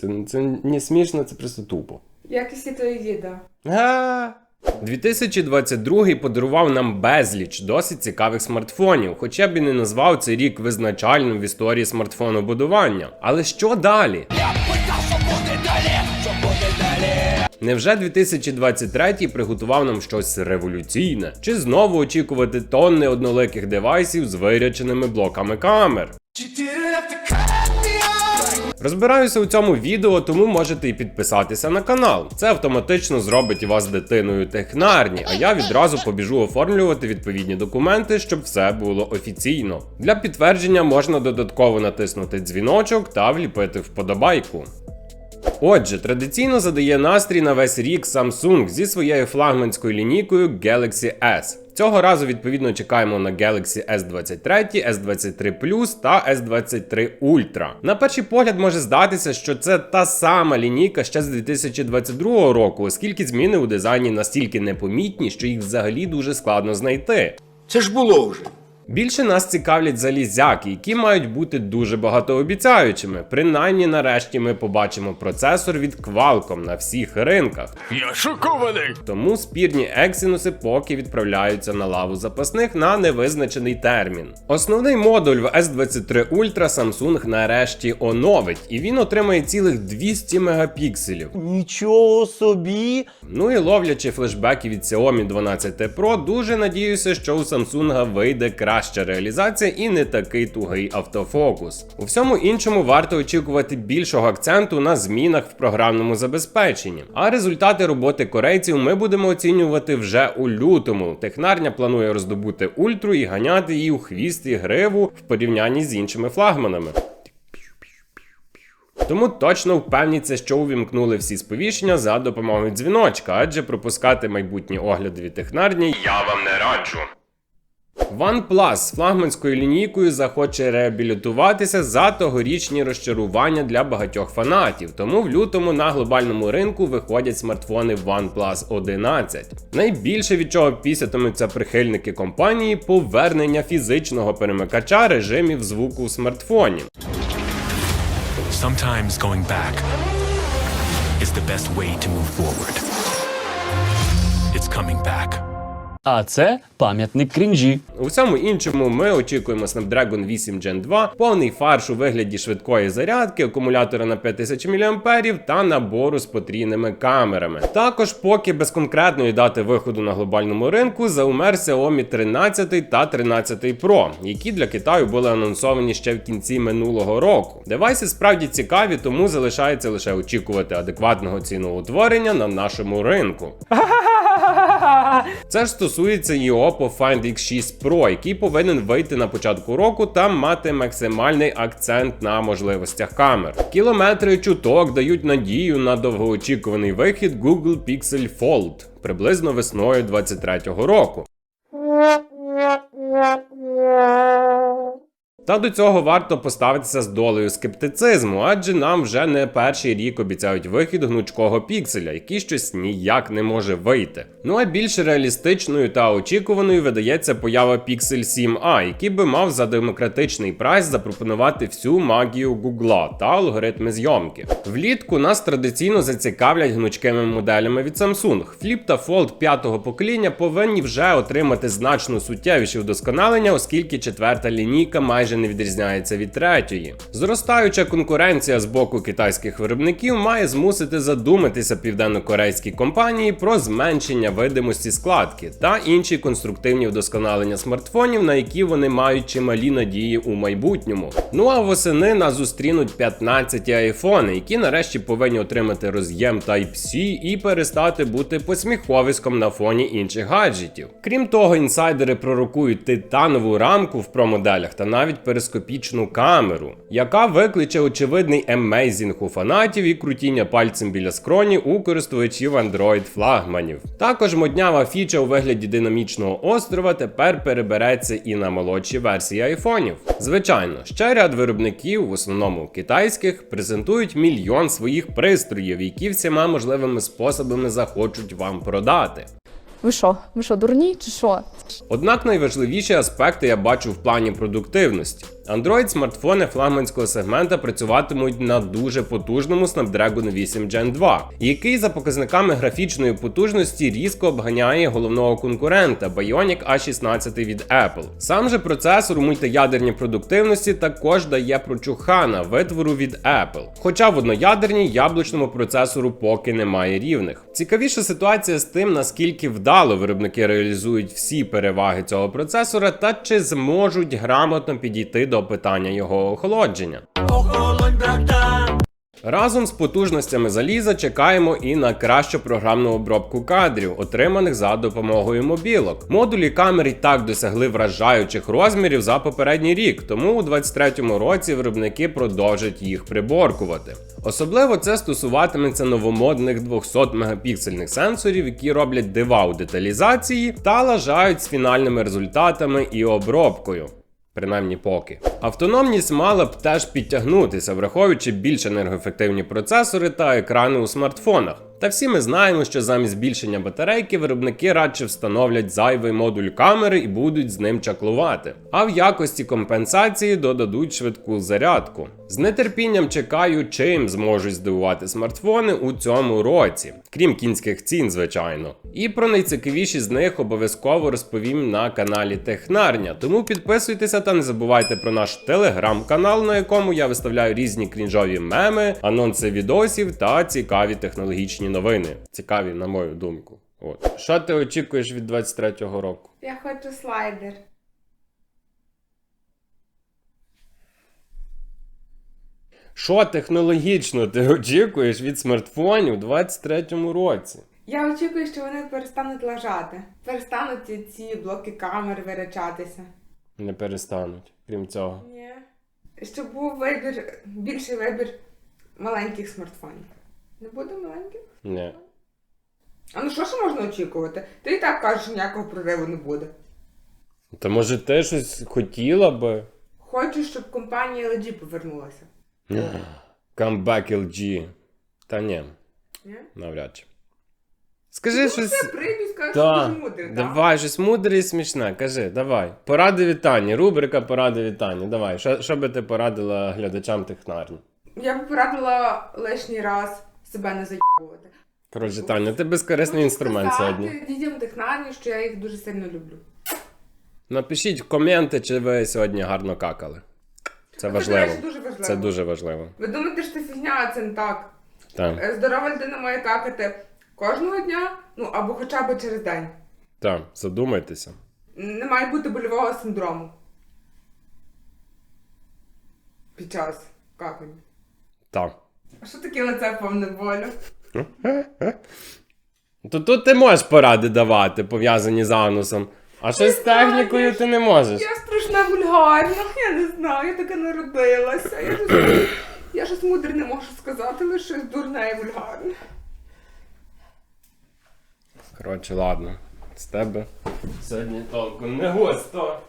Це, це не смішно, це просто тупо. Якості то і їда. Га. 2022 подарував нам безліч досить цікавих смартфонів, хоча б і не назвав цей рік визначальним в історії смартфонобудування. Але що далі? Невже 2023 приготував нам щось революційне? Чи знову очікувати тонни одноликих девайсів з виряченими блоками камер? Розбираюся у цьому відео, тому можете і підписатися на канал. Це автоматично зробить вас дитиною технарні, а я відразу побіжу оформлювати відповідні документи, щоб все було офіційно. Для підтвердження можна додатково натиснути дзвіночок та вліпити вподобайку. Отже, традиційно задає настрій на весь рік Samsung зі своєю флагманською лінійкою Galaxy S. Цього разу відповідно чекаємо на Galaxy S23, S23 Plus та S23 Ultra. На перший погляд може здатися, що це та сама лінійка ще з 2022 року, оскільки зміни у дизайні настільки непомітні, що їх взагалі дуже складно знайти. Це ж було вже. Більше нас цікавлять залізяки, які мають бути дуже багатообіцяючими. Принаймні, нарешті ми побачимо процесор від Qualcomm на всіх ринках. Я шокований. Тому спірні Exynos поки відправляються на лаву запасних на невизначений термін. Основний модуль в S23 Ultra Samsung нарешті оновить, і він отримає цілих 200 мегапікселів. Нічого собі. Ну і ловлячи флешбеки від Xiaomi 12 Pro, дуже надіюся, що у Samsung вийде краща реалізація і не такий тугий автофокус. У всьому іншому варто очікувати більшого акценту на змінах в програмному забезпеченні. А результати роботи корейців ми будемо оцінювати вже у лютому. Технарня планує роздобути ультру і ганяти її у хвіст і гриву в порівнянні з іншими флагманами. Тому точно впевніться, що увімкнули всі сповіщення за допомогою дзвіночка, адже пропускати майбутні огляди від технарні я вам не раджу. OnePlus флагманською лінійкою захоче реабілітуватися за тогорічні розчарування для багатьох фанатів. Тому в лютому на глобальному ринку виходять смартфони OnePlus 11. Найбільше від чого пісятимуться прихильники компанії повернення фізичного перемикача режимів звуку в смартфоні. Sometimes going back is the best way to move forward. It's coming back. А це пам'ятник крінжі. У всьому іншому ми очікуємо Snapdragon 8 Gen 2, повний фарш у вигляді швидкої зарядки, акумулятора на 5000 мАh та набору з потрійними камерами. Також, поки без конкретної дати виходу на глобальному ринку, заумер Xiaomi 13 та 13 Pro, які для Китаю були анонсовані ще в кінці минулого року. Девайси справді цікаві, тому залишається лише очікувати адекватного ціноутворення на нашому ринку. Це ж стосується і Oppo Find X6 Pro, який повинен вийти на початку року та мати максимальний акцент на можливостях камер. Кілометри чуток дають надію на довгоочікуваний вихід Google Pixel Fold приблизно весною 2023 року. Та до цього варто поставитися з долею скептицизму, адже нам вже не перший рік обіцяють вихід гнучкого пікселя, який щось ніяк не може вийти. Ну а більш реалістичною та очікуваною видається поява Pixel 7a, який би мав за демократичний прайс запропонувати всю магію Гугла та алгоритми зйомки. Влітку нас традиційно зацікавлять гнучкими моделями від Samsung. Flip та Fold п'ятого покоління повинні вже отримати значно суттєвіші вдосконалення, оскільки четверта лінійка майже не відрізняється від третьої. Зростаюча конкуренція з боку китайських виробників має змусити задуматися південнокорейські компанії про зменшення видимості складки та інші конструктивні вдосконалення смартфонів, на які вони мають чималі надії у майбутньому. Ну а восени нас зустрінуть 15 айфони, які нарешті повинні отримати роз'єм Type-C і перестати бути посміховиськом на фоні інших гаджетів. Крім того, інсайдери пророкують титанову рамку в промоделях та навіть перископічну камеру, яка викличе очевидний емейзінг у фанатів і крутіння пальцем біля скроні у користувачів Android флагманів. Також моднява фіча у вигляді динамічного острова тепер перебереться і на молодші версії айфонів. Звичайно, ще ряд виробників, в основному китайських, презентують мільйон своїх пристроїв, які всіма можливими способами захочуть вам продати. Ви що? Ви що, дурні чи що? Однак найважливіші аспекти я бачу в плані продуктивності. Android-смартфони флагманського сегмента працюватимуть на дуже потужному Snapdragon 8 Gen 2, який за показниками графічної потужності різко обганяє головного конкурента Bionic A16 від Apple. Сам же процесор у мультиядерній продуктивності також дає прочухана витвору від Apple. Хоча в одноядерній яблучному процесору поки немає рівних. Цікавіша ситуація з тим, наскільки вдало виробники реалізують всі переваги цього процесора та чи зможуть грамотно підійти до питання його охолодження. Разом з потужностями заліза чекаємо і на кращу програмну обробку кадрів, отриманих за допомогою мобілок. Модулі камер і так досягли вражаючих розмірів за попередній рік, тому у 2023 році виробники продовжать їх приборкувати. Особливо це стосуватиметься новомодних 200 мегапіксельних сенсорів, які роблять дива у деталізації та лажають з фінальними результатами і обробкою. Принаймні поки. Автономність мала б теж підтягнутися, враховуючи більш енергоефективні процесори та екрани у смартфонах. Та всі ми знаємо, що замість збільшення батарейки виробники радше встановлять зайвий модуль камери і будуть з ним чаклувати. А в якості компенсації додадуть швидку зарядку. З нетерпінням чекаю, чим зможуть здивувати смартфони у цьому році, крім кінських цін, звичайно. І про найцікавіші з них обов'язково розповім на каналі Технарня. Тому підписуйтеся та не забувайте про наш телеграм-канал, на якому я виставляю різні крінжові меми, анонси відосів та цікаві технологічні новини. Цікаві, на мою думку. От що ти очікуєш від 23-го року? Я хочу слайдер. Що технологічно ти очікуєш від смартфонів у 23-му році? Я очікую, що вони перестануть лажати. Перестануть ці- ці блоки камер вирачатися. Не перестануть, крім цього. Ні. Щоб був вибір, більший вибір маленьких смартфонів. Не буде маленьких? Ні. А ну що ж можна очікувати? Ти і так кажеш, що ніякого прориву не буде. Та може ти щось хотіла би? Хочу, щоб компанія LG повернулася. Comeback LG. Та ні, Ні? навряд чи. Скажи щось. Все, прийду скажу, що дуже мудрий, так? давай, щось мудре і смішне, кажи, давай. Поради вітання, рубрика Поради вітання. Давай, що, що би ти порадила глядачам технарні? Я б порадила лишній раз себе не заїбувати. Коротше, Таня, ти безкорисний Хочу інструмент сказати сьогодні. дітям технарні, що я їх дуже сильно люблю. Напишіть в коменти, чи ви сьогодні гарно какали. Це Це, до важливо. речі, дуже важливо. Це дуже важливо. Ви думаєте, що це фігня, а це не так. Так, Е, Здорова людина має какати кожного дня, ну або хоча б через день. так, задумайтеся. Не має бути больового синдрому. Під час какання. Так. А що таке лице повне болю? То тут ти можеш поради давати, пов'язані з анусом. А щось з технікою ти не можеш. Я страшна вульгарна, я не знаю, я така народилася. Я щось, я щось мудре не можу сказати, лише щось дурне і вульгарне. Коротше, ладно. З тебе сьогодні толку не густо.